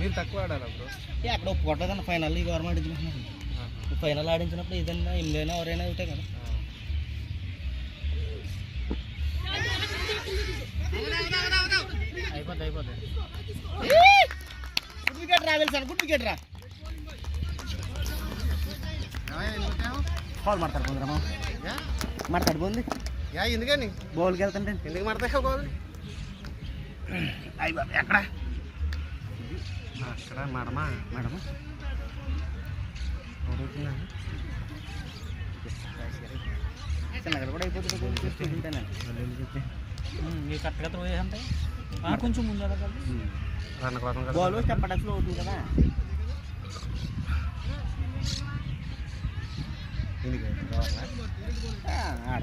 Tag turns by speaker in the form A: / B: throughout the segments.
A: మీరు తక్కువ ఆడాలా బ్రో?
B: అక్కడ ఒప్పుకోవట్లేదన్న ఫైనల్ ఈ గవర్నమెంట్ ఇచ్చినప్పుడు. ఫైనల్ ఆడించినప్పుడు ఏదైనా ఎన్నైనా ఎవరైనా ఒకటే కదా.
A: అయిపోద్ది అయిపోద్ది.
B: గుడ్ వికెట్ రా వెళ్తాను. గుడ్ వికెట్ రా. బాల్ మాడతాడు పోందిరా మాడతాడు పోంది.
A: యా ఎందుకని
B: బౌల్కి వెళ్తుంటే.
A: ఎందుకు మడతావు బాబు
B: అయ్యి బాబు ఎక్కడ?
A: అక్కడ మడమా?
B: మేడం చిన్నగా కూడా అయిపోతుంది
C: కరెక్ట్గా త్రో చేసంటే కొంచెం ముందు
B: బాల్ స్టెప్ అవుతుంది కదా.
A: ఎందుకు?
B: ఆడ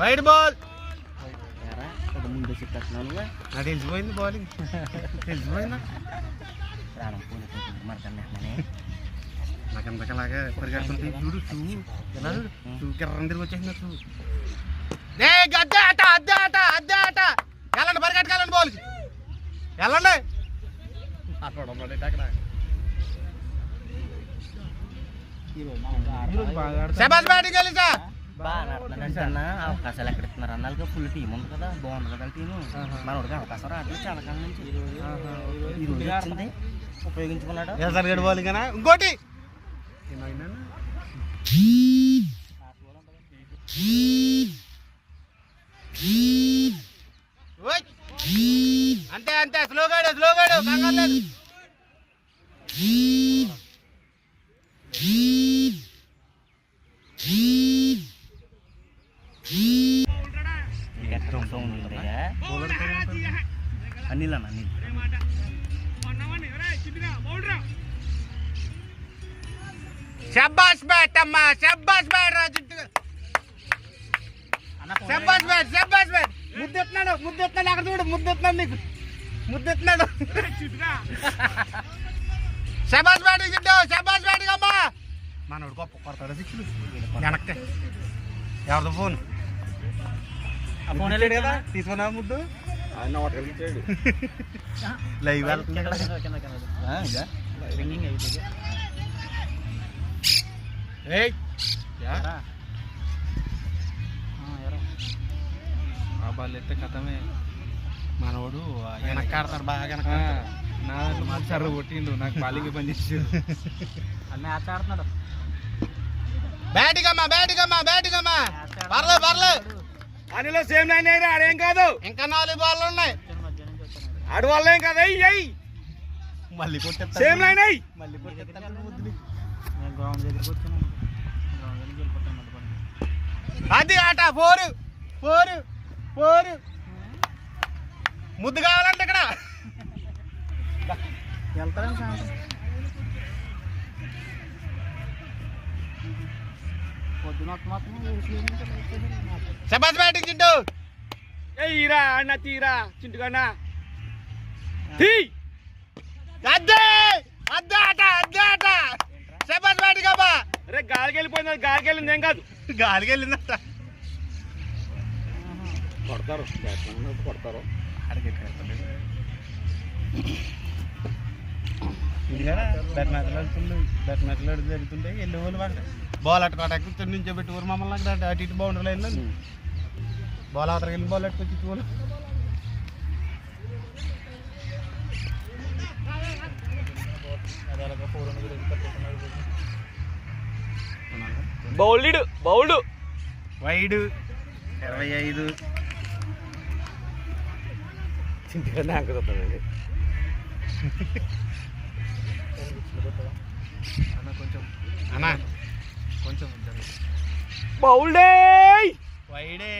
A: వైడ్ బాల్
B: ఎరా ఒక ముందు చెప్పేస్తున్నాను
A: నాకు తెలిసిపోయింది బౌలింగ్ తెలిసిపోయిందా
B: ప్రాణం పోలిపోతుంది మరకన్నా అట్లనే
A: నాకు ఎంతకలాగా పరిగెడుతుంటే చూడు చూ ఎలా చూడు చూ కిర్రం తిరిగి వచ్చేసిన చూ ఏ అద్దే ఆట అద్దే ఆట అద్దే ఆట వెళ్ళండి పరిగెట్టుకెళ్ళండి బౌల్కి వెళ్ళండి అక్కడ శబాస్ బ్యాటింగ్ వెళ్ళిసా
B: బాగా ఆడుతున్నాడు అవకాశాలు ఎక్కడ ఇస్తున్నారు? అన్నాళ్ళకి ఫుల్ టీం ఉంది కదా బాగుంది కదా టీము మనోడికి అవకాశం రావట్లేదు చాలా కాలం నుంచి. ఈ రోజు వచ్చింది. ఉపయోగించుకున్నాడు.
A: ఇంకోటి. అంతే అంతే. స్లోగాడు స్లోగాడు కంగారు లేదు
B: ఎక్కడ ఉంది అనిల్ అన్న అనిల్
A: శబ్బాస్ బ్యాట్ అమ్మా శబ్బాస్ బ్యాట్ రా జిట్టుగా శబ్బాస్ బ్యాట్ శబ్బాస్ బ్యాట్ ముద్దెత్తున్నాడు ముద్దెత్తున్నాడు అక్కడ చూడు ముద్దెత్తున్నాడు నీకు. ముద్దెత్తున్నాడు. శబాస్ బ్యాటింగ్ జిట్టు శబాస్ బ్యాటింగ్ అమ్మా. మనోడు గొప్ప కొడతాడు సిక్స్లు వెనక్కి. ఎవరిదో ఫోన్?
C: ఫోన్
A: వెళ్ళాడు కదా? తీసుకున్నా ముద్దు? లైవ్
D: బాల్ ఎత్తే కథమే.
A: మనోడు వెనక్కి ఆడతాడు బాగా వెనక్కి ఆడతాడు.
D: నా దాంట్లో కొట్టిండు నాకు బాలింగ్ పని చేసాడు.
C: అన్నీ మ్యాచ్ ఆడుతున్నాడు.
A: బ్యాటింగ్ అమ్మా బ్యాటింగ్ అమ్మా బ్యాటింగ్ అమ్మా
D: అనిలో సేమ్ లైన్ అయ్యారు ఆడేం కాదు.
A: ఇంకా నాలుగు బాల్ ఉన్నాయి.
D: ఆడు వల్ల ఏం కాదు అయ్యి
A: మళ్ళీ కొట్టేస్తా.
D: సేమ్ లైన్ అయ్యి
A: మళ్ళీ కొట్టేస్తా.
C: నేను గ్రౌండ్ దగ్గరికి వచ్చాను. గ్రౌండ్ దగ్గరికి వెళ్ళిపోతాను మధ్య పడి
A: అది ఆట ఫోర్ ఫోర్ ఫోర్. ముద్దు కావాలంటే ఇక్కడ.
C: మాత్రం
A: శబాస్ బ్యాటింగ్ చింటూ!
D: తీరా అన్న తీరా చింటుకన్నా తీ!
A: అద్దే! అద్దే ఆట అద్దే ఆట! శబాస్ బ్యాటింగ్ అమ్మా
D: అరే గాలికి వెళ్ళిపోయింది గాలికి వెళ్ళింది ఏం కాదు.
A: గాలికి వెళ్ళిందట
D: కొడతారు కొడతారు.
A: మ్యాచ్లు ఆడుతుండే బెట్ మ్యాచ్లు ఆడుతూ జరుగుతుంటే వెళ్ళే వాళ్ళు వాళ్ళు బాల్ అట్టుకోట ఎక్కువ నుంచో పెట్టి ఊరు మమ్మల్ని అక్కడ అటు ఇటు బౌండరీ లైన్లో బాల్ అవతలకి వెళ్ళి బాల్ అట్టుకొచ్చి చూడు
D: బౌల్డ్ బౌల్డ్.
A: వైడ్ ఇరవై ఐదు.
D: అంకుతుందండి
A: అన్న కొంచెం అన్నా
D: కొంచెం బౌల్డే!
A: వైడే!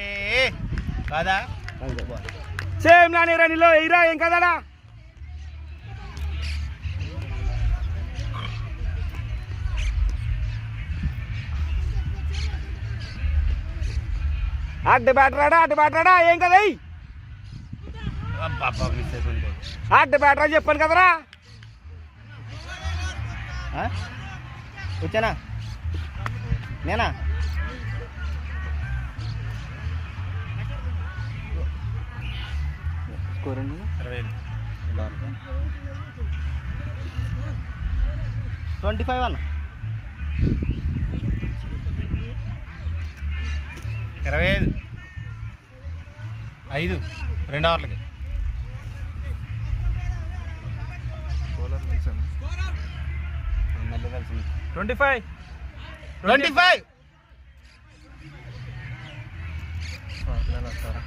A: కాదా?
D: సేమ్ నాని నీలో ఎయిరా ఏం కదడా అడ్డు బ్యాటరాడా అడ్డు బ్యాటరాడా ఏం కదా అడ్డు బ్యాటరా చెప్పాను కదరా?
B: వచ్చానా నేనా? స్కోర్ అండి ట్వంటీ ఫైవ్ అన్న.
A: ఇరవై ఐదు. ఐదు. రెండు అవర్లకి
C: ట్వంటీ ఫైవ్
A: ట్వంటీ ఫైవ్
B: వస్తారా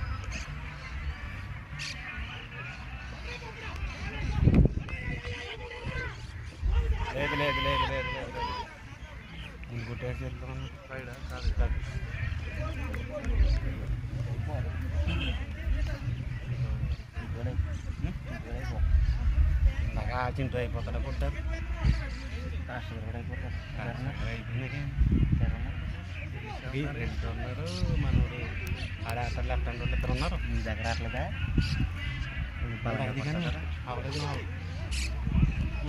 A: లేదు లేదు లేదు లేదు లేదు లేదు ముందు కొట్టేసి వెళ్తాం రైడా కాదు కాదు చింత అయిపోతాడు కొట్టారు రెండు ఉన్నారు మనోడు ఆడాటలు లెఫ్ట్ హ్యాండ్ వాళ్ళు ఇద్దరు ఉన్నారు
B: మీ దగ్గర
A: అట్లేదా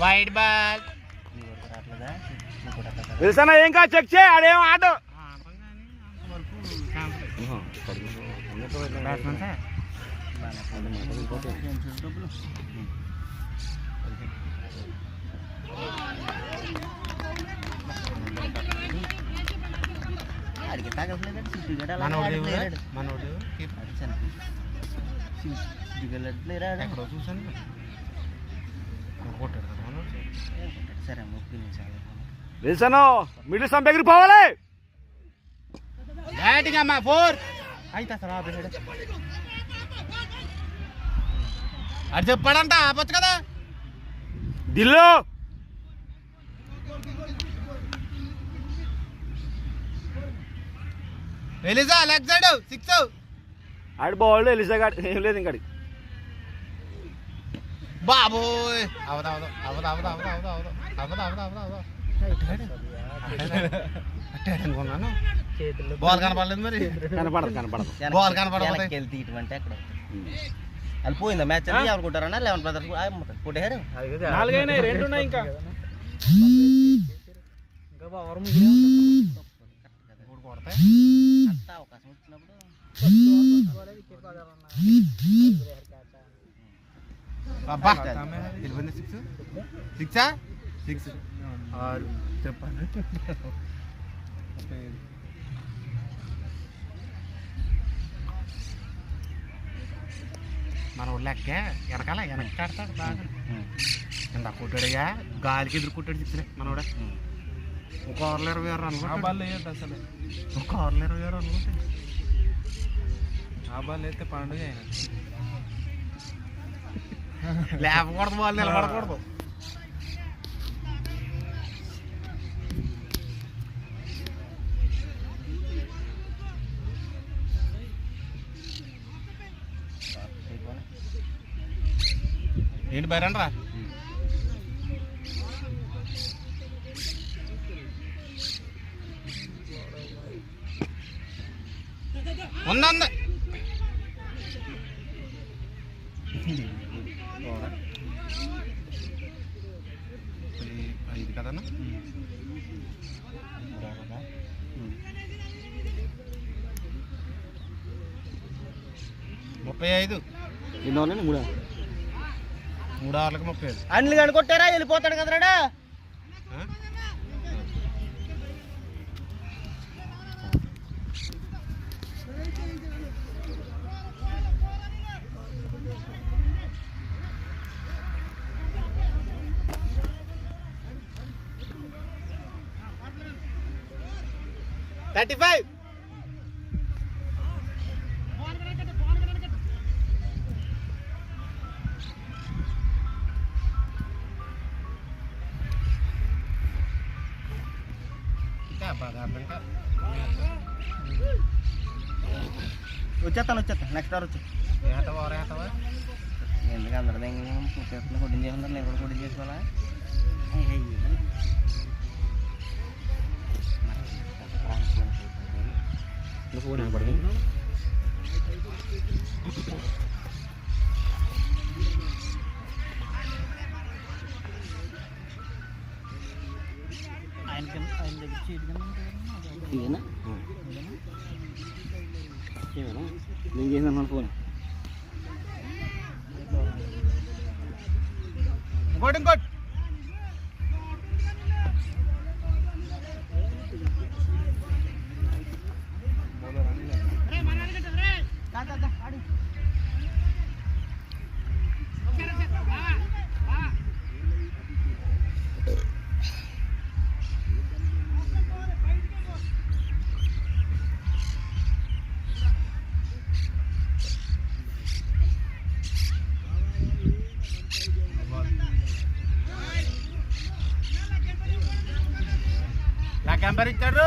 A: వైట్ బాల్
D: తెలుసా ఏం కాదు చెక్ చేయ ఆడేం ఆట
A: Wilson, middle
B: sampai grup awal eh. Dah tinggal
A: mak
B: four.
A: Aita serabut.
B: అది
A: చెప్పాడంట ఆపచ్చు కదా
D: దిల్లు
A: ఎలిజా లెగ్ సైడ్ సిక్స్
D: ఆడు బాల్ ఎలిసా గాడు ఏం లేదు ఇంకాడి
A: బాబోయ్ అవదు అవదు అవదు అవదు అవదు అవదు అవదు అవదు అవదు అవదు అవదు అనుకున్నాను బాల్ కనపడలేదు మరి
D: కనపడదు కనపడదు
A: బాల్
B: ఇటువంటి అక్కడ వాళ్ళు పోయిందా? మ్యాచ్ అది ఎవరు కొట్టారన్నా లెవెన్ బ్రదర్స్ కొట్టారు
C: నాలుగైనా రెండు ఉన్నాయి ఇంకా.
B: అవకాశం వచ్చినప్పుడు
A: అబ్బా! సిక్స్ సిక్సా? సిక్స్. ఆరు. చెప్పండి. మన ఊళ్ళో ఎక్క వెనకాల వెనక్కి ఆడతాడు బాగా కింద కొట్టాడుగా గాలికి ఎదురు కొట్టాడు సిక్స్ మనోడే ఒక ఓవర్లో ఇరవై ఆరు
C: బాల్ వేయద్దు అసలు.
A: ఒక ఓవర్లో ఇరవై ఆరు అనుకుంటాడు
C: ఆ బాల్ అయితే పండుగ అయినా.
A: లేపకూడదు వాళ్ళు నిలబడకూడదు. ఏంటి బయరండి రా ఉందంది ఐదు కదన్నా? ముప్పై ఐదు.
D: ఎన్నో మూడు?
A: మూడు ఆరులకు ముప్పై ఐదు.
B: అన్నిలు కనుకొట్టారా వెళ్ళిపోతాడు కదరాడా
A: థర్టీ ఫైవ్.
B: వచ్చేస్తాను వచ్చేస్తాను నెక్స్ట్ అవర్ వచ్చి
A: ఏటవా ఓర ఏటవా
B: ఎందుకు అందరి దగ్గర పుట్టేస్తున్న కొట్టింగ్ చేసుకుంటారు నేను కూడా కొట్టింగ్ చేసుకోవాలా? అయ్య.
C: ఆయన ఆయన దగ్గర
B: నేను చేసిన ఫోన్.
A: ఇంకోటి ఇంకోటి. ఇచ్చాడు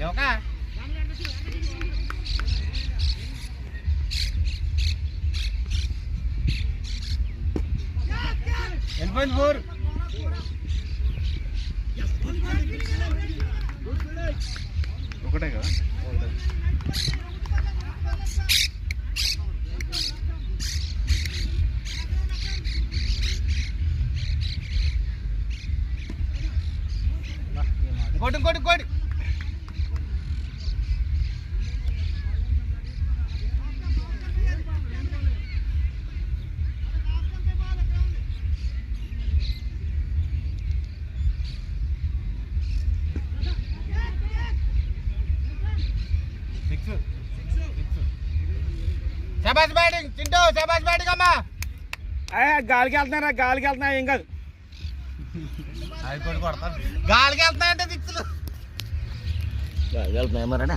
A: ఏమకా వెళ్ళిపోయింది ఫోర్ ఒకటే కదా? ఇంకోటి ఇంకోటి. సిక్స్ శబాష్ బ్యాటింగ్ చింటూ శబాష్ బ్యాటింగ్ అమ్మా
D: గాలికి వెళ్తున్నారా? గాలికి వెళ్తున్నా ఏం కాదు.
A: అది కూడా కొడతాను. గాలికి వెళ్తున్నాయంటే సిక్స్లు
B: వెళ్తున్నాయి మరేనా?